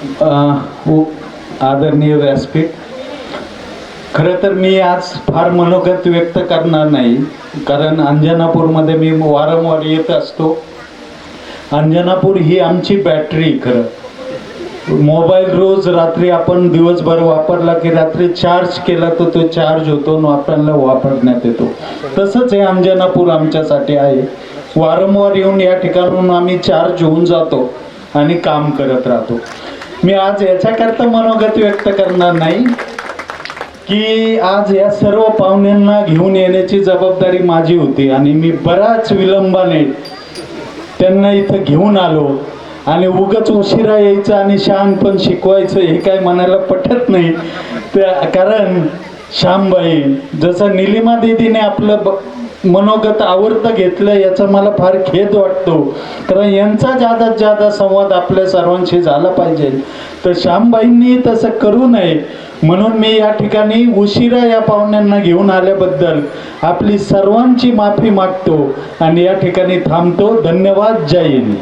हो, आदरणीय व्यासपीठ खरं तर मी आज फार मनोगत व्यक्त करणार नाही कारण अंजनापूरमध्ये मी वारंवार येत असतो. अंजनापूर ही आमची बॅटरी खरं. मोबाईल रोज रात्री आपण दिवसभर वापरला की रात्री चार्ज केला तर तो चार्ज होतो आणि आपल्याला वापरण्यात येतो. तसंच हे अंजनापूर आमच्यासाठी आहे. वारंवार येऊन या ठिकाणून आम्ही चार्ज होऊन जातो आणि काम करत राहतो. मी आज याच्याकरता मनोगत व्यक्त करणार नाही की आज या सर्व पाहुण्यांना घेऊन येण्याची जबाबदारी माझी होती आणि मी बराच विलंबाने त्यांना इथं घेऊन आलो आणि उगच उशिरा यायचं आणि शहाणपण शिकवायचं हे काय मनाला पटत नाही. त्या कारण श्यामबाई जसं निलिमा दिदीने आपलं ब मनोगत आवर्त घेतलं याचा मला फार खेद वाटतो. कारण यांचा जादा जादा संवाद आपल्या सर्वांशी झाला पाहिजे. तर श्यामबाईंनी तसं करू नये. म्हणून मी या ठिकाणी उशिरा या पाहुण्यांना घेऊन आल्याबद्दल आपली सर्वांची माफी मागतो आणि या ठिकाणी थांबतो. धन्यवाद. जय हिंद.